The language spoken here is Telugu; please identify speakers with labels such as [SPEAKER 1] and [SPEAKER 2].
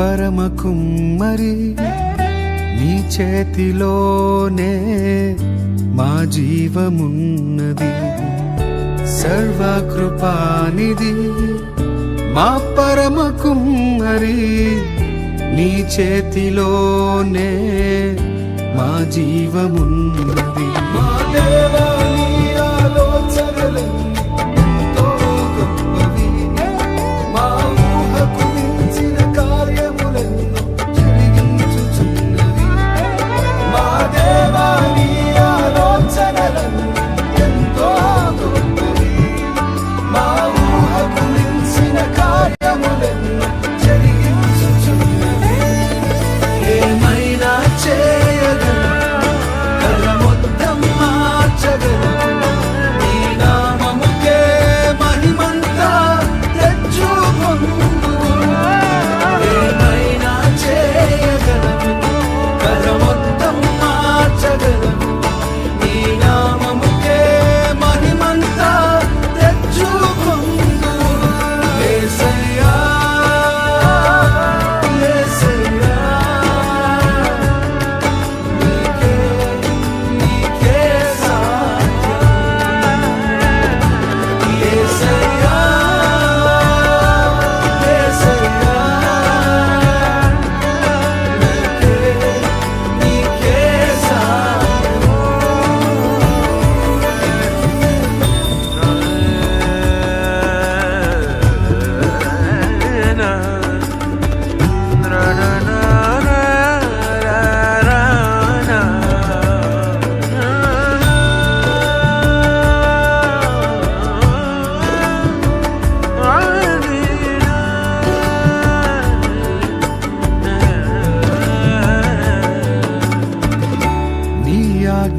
[SPEAKER 1] పరమ కుమ్మరి నీ చేతిలోనే మా జీవమున్నది. సర్వకృపానిది మా పరమ కుమ్మరి నీ చేతిలోనే మా జీవమున్నది. మా దేవా